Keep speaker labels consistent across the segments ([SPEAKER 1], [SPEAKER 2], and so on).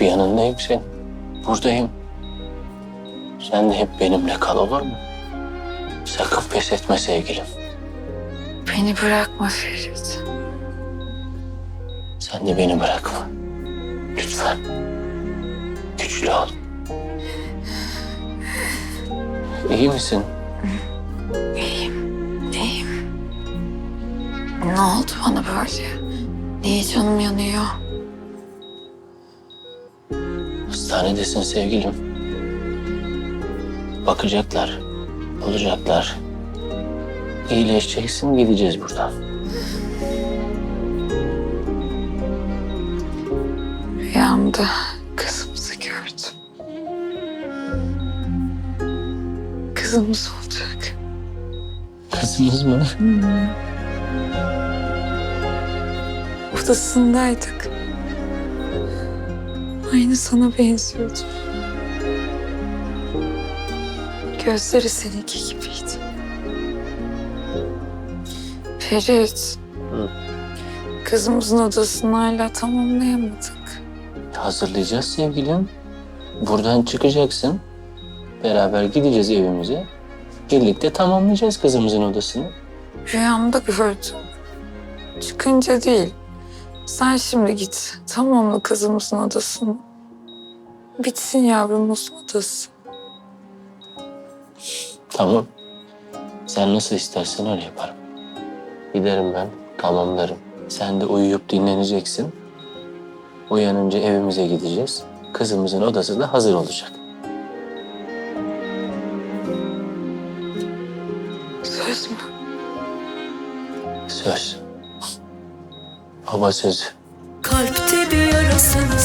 [SPEAKER 1] hep yanındayım senin. Buradayım. Sen de hep benimle kal olur mu? Sakın pes etme sevgilim.
[SPEAKER 2] Beni bırakma Ferit.
[SPEAKER 1] Sen de beni bırakma. Lütfen. Güçlü ol. İyi misin?
[SPEAKER 2] İyiyim, iyiyim. Ne oldu bana böyle? Niye canım yanıyor?
[SPEAKER 1] Hastanedesin sevgilim. Bakacaklar. Olacaklar. İyileşeceksin gideceğiz buradan.
[SPEAKER 2] Rüyamda kızımızı gördüm. Kızımız olacak.
[SPEAKER 1] Kızımız mı?
[SPEAKER 2] Odasındaydık. Aynı sana benziyordu. Gözleri seninki gibiydi. Ferit.
[SPEAKER 1] Hı.
[SPEAKER 2] Kızımızın odasını hala tamamlayamadık.
[SPEAKER 1] Hazırlayacağız sevgilim. Buradan çıkacaksın. Beraber gideceğiz evimize. Birlikte tamamlayacağız kızımızın odasını.
[SPEAKER 2] Rüyamda gördüm. Çıkınca değil. Sen şimdi git. Tamamla kızımızın odasını. Bitsin yavrumuzun odası.
[SPEAKER 1] Tamam. Sen nasıl istersen öyle yaparım. Giderim ben, tamamlarım. Sen de uyuyup dinleneceksin. Uyanınca evimize gideceğiz. Kızımızın odası da hazır olacak.
[SPEAKER 2] Söz mü?
[SPEAKER 1] Söz. Baba sözü.
[SPEAKER 3] Kalpte bir yarasın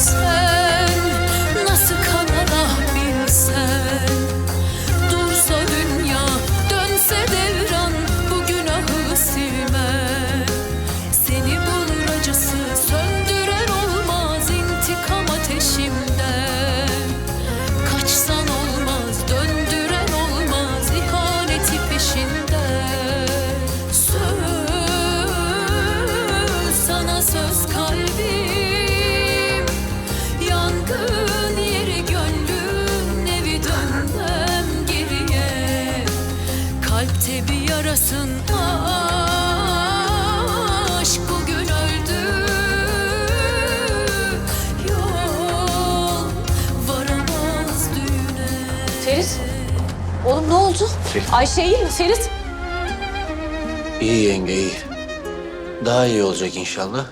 [SPEAKER 3] söz kalbim Yangın yeri gönlüm evi dönmem geriye Kalpte bir yarasın aşk bugün öldü Yol varamaz düğüne
[SPEAKER 4] Ferit. Oğlum ne oldu? Ayşe iyi mi Ferit?
[SPEAKER 1] İyi yenge iyi. Daha iyi olacak inşallah.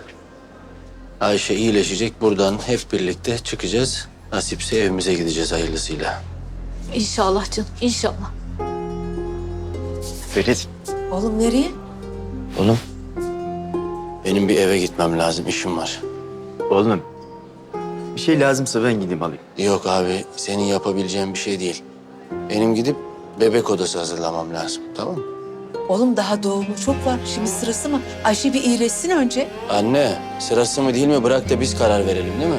[SPEAKER 1] Ayşe iyileşecek. Buradan hep birlikte çıkacağız. Nasipse evimize gideceğiz hayırlısıyla.
[SPEAKER 4] İnşallah canım inşallah.
[SPEAKER 5] Ferit.
[SPEAKER 4] Oğlum nereye?
[SPEAKER 1] Oğlum, benim bir eve gitmem lazım. işim var.
[SPEAKER 5] Oğlum. Bir şey lazımsa ben gideyim alayım.
[SPEAKER 1] Yok abi, senin yapabileceğin bir şey değil. Benim gidip bebek odası hazırlamam lazım. Tamam mı?
[SPEAKER 6] Oğlum daha doğumu çok var. Şimdi sırası mı? Ayşe bir iyileşsin önce.
[SPEAKER 1] Anne, sırası mı değil mi? Bırak da biz karar verelim değil mi?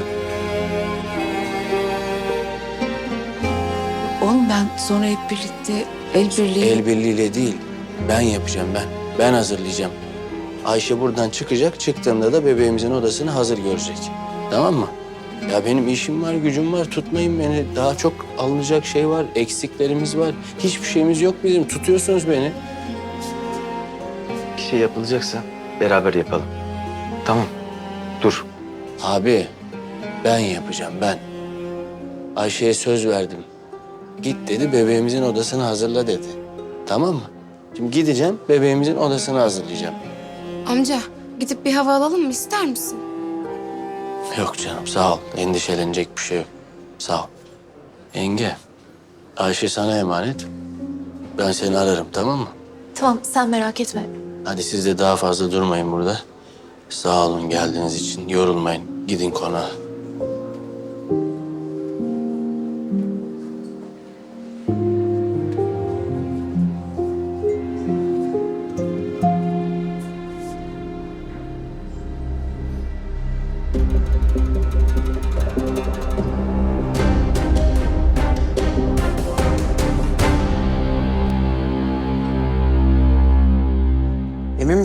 [SPEAKER 6] Oğlum ben sonra hep birlikte el birliği...
[SPEAKER 1] El birliğiyle değil. Ben yapacağım ben. Ben hazırlayacağım. Ayşe buradan çıkacak. Çıktığında da bebeğimizin odasını hazır görecek. Tamam mı? Ya benim işim var, gücüm var. Tutmayın beni. Daha çok alınacak şey var. Eksiklerimiz var. Hiçbir şeyimiz yok bizim. Tutuyorsunuz beni.
[SPEAKER 5] Bir şey yapılacaksa beraber yapalım. Tamam. Dur.
[SPEAKER 1] Abi, ben yapacağım ben. Ayşe'ye söz verdim. Git dedi, bebeğimizin odasını hazırla dedi. Tamam mı? Şimdi gideceğim, bebeğimizin odasını hazırlayacağım.
[SPEAKER 7] Amca gidip bir hava alalım mı ister misin?
[SPEAKER 1] Yok canım, sağ ol. Endişelenecek bir şey yok. Sağ ol. Yenge, Ayşe sana emanet. Ben seni ararım, tamam mı?
[SPEAKER 4] Tamam sen merak etme.
[SPEAKER 1] Hadi siz de daha fazla durmayın burada. Sağ olun geldiğiniz için. Yorulmayın. Gidin konağa.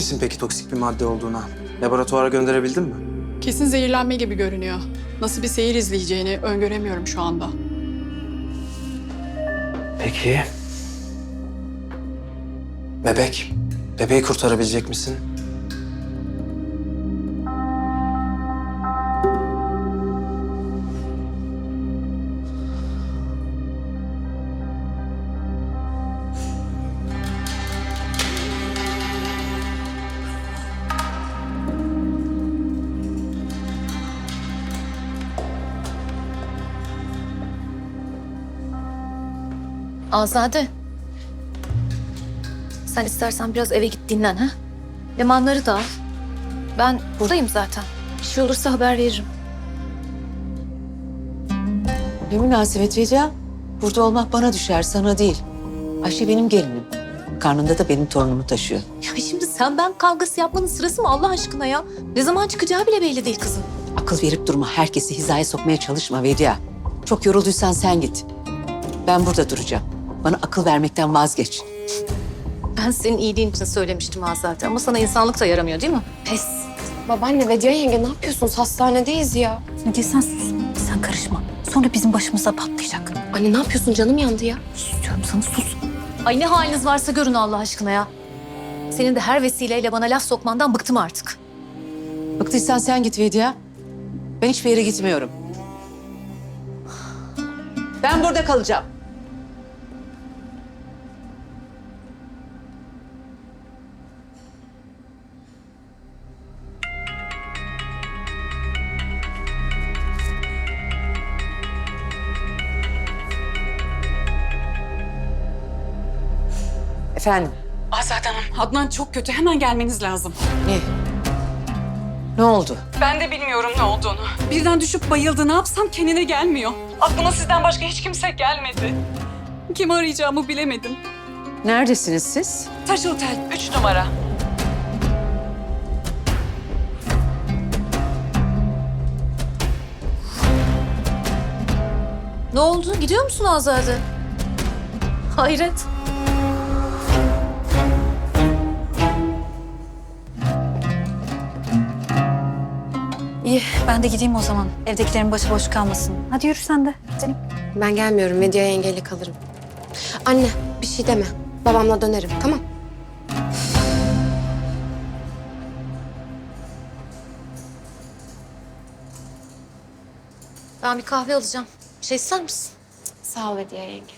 [SPEAKER 8] Misin peki toksik bir madde olduğuna? Laboratuvara gönderebildin mi? Kesin zehirlenme gibi görünüyor. Nasıl bir seyir izleyeceğini öngöremiyorum şu anda.
[SPEAKER 9] Peki. Bebek. Bebeği kurtarabilecek misin?
[SPEAKER 4] Azade. Sen istersen biraz eve git dinlen ha. Lemanları da al. Ben buradayım zaten. Bir şey olursa haber veririm.
[SPEAKER 6] Ne münasebet Vedia? Burada olmak bana düşer, sana değil. Ayşe benim gelinim. Karnında da benim torunumu taşıyor.
[SPEAKER 4] Ya şimdi sen ben kavgası yapmanın sırası mı Allah aşkına ya? Ne zaman çıkacağı bile belli değil kızın.
[SPEAKER 6] Akıl verip durma, herkesi hizaya sokmaya çalışma Vedia. Çok yorulduysan sen git. Ben burada duracağım. Bana akıl vermekten vazgeç.
[SPEAKER 4] Ben senin iyiliğin için söylemiştim ha zaten ama sana insanlık da yaramıyor değil mi? Pes.
[SPEAKER 7] Babaanne ve Diya yenge ne yapıyorsunuz? Hastanedeyiz ya.
[SPEAKER 4] Hadi sen sus. Sen karışma. Sonra bizim başımıza patlayacak.
[SPEAKER 7] Anne ne yapıyorsun? Canım yandı ya.
[SPEAKER 4] Sus diyorum sana sus. Ay ne haliniz varsa görün Allah aşkına ya. Senin de her vesileyle bana laf sokmandan bıktım artık.
[SPEAKER 6] Bıktıysan sen git Vedia. Ben hiçbir yere gitmiyorum. Ben burada kalacağım. Efendim,
[SPEAKER 8] Azade Hanım, Adnan çok kötü. Hemen gelmeniz lazım.
[SPEAKER 6] ne? Ne oldu?
[SPEAKER 8] Ben de bilmiyorum ne olduğunu. Birden düşüp bayıldı. Ne yapsam kendine gelmiyor. Aklıma sizden başka hiç kimse gelmedi. Kimi arayacağımı bilemedim.
[SPEAKER 6] Neredesiniz siz?
[SPEAKER 8] Taş Otel, üç numara.
[SPEAKER 4] Ne oldu? Gidiyor musun Azade? Hayret. İyi, ben de gideyim o zaman. Evdekilerin başı boş kalmasın. Hadi yürü sen de. Gidelim.
[SPEAKER 7] Ben gelmiyorum ve Diya yengeyle kalırım. Anne bir şey deme. Babamla dönerim tamam.
[SPEAKER 4] Ben bir kahve alacağım. Bir şey ister misin?
[SPEAKER 7] Sağ ol ve Diya yenge.